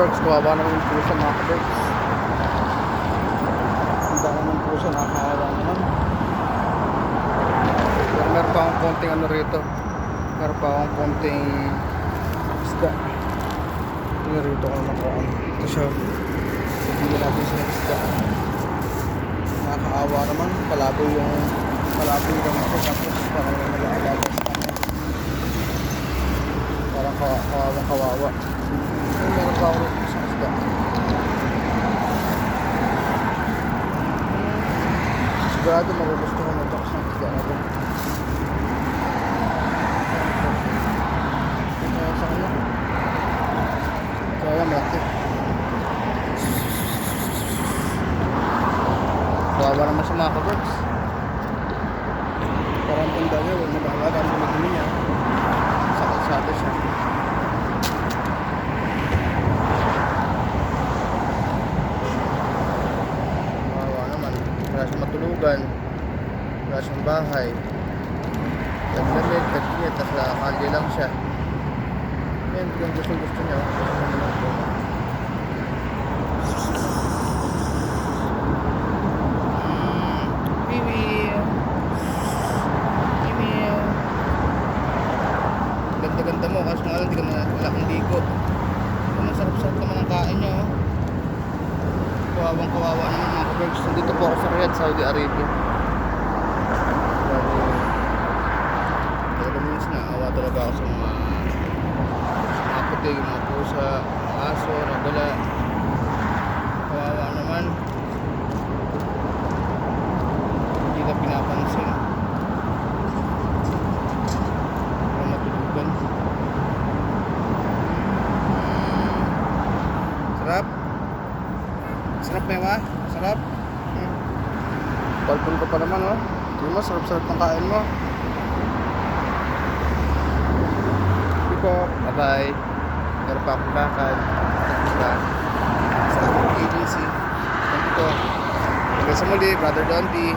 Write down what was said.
kaberks. Kawawa naman yung pusa mga kaberks. Hindi naman pusa, nakakawa naman. Pero meron pa akong konting ano rito. Meron pa akong konting isda. Nirito ko naman kung ano. Ito siya. Hindi natin siya ng isda. Nakakaawa naman. Palaboy yung palaboy yung gamit ko. Tapos parang may kanya. Parang kawa- kawawa kawawa. Pero meron pa ako isang isda. Sigurado magugustuhan mo ito sa isda ito. Kaya malaki. Kawawa naman sa mga kaberks. Parang tanda niya, huwag nag-alaga ang dumi niya. Sa kalsada siya. Kawawa naman. Wala siyang matulugan. Wala siyang bahay. Taglamig, tag-init, tapos nakakalye lang siya. Yan, yung gusto gusto niya. Wiwi. Wiwi. Ganda-ganda mo, kaso nga lang di ka na wala kang ligo. Masarap-sarap oh. Kawawang kawawa naman kabergs. Nandito po ako sa Riyadh, Saudi Arabia. Grabe. Talaga minsan naawa talaga ako sa mga sa mga puti, yung mga pusa, mga aso, nagala. Kawawa naman. Hindi na pinapansin. Para matulugan. Mm. Sarap. Sarap na ba? Sarap. Hmm. Palpon ko pa naman oh. Hindi mo, sarap-sarap ng kain mo. Hindi po. Bye-bye. Meron pa akong lakad. Sa aking agency. Thank you po. Hanggang sa muli, Brother Donty.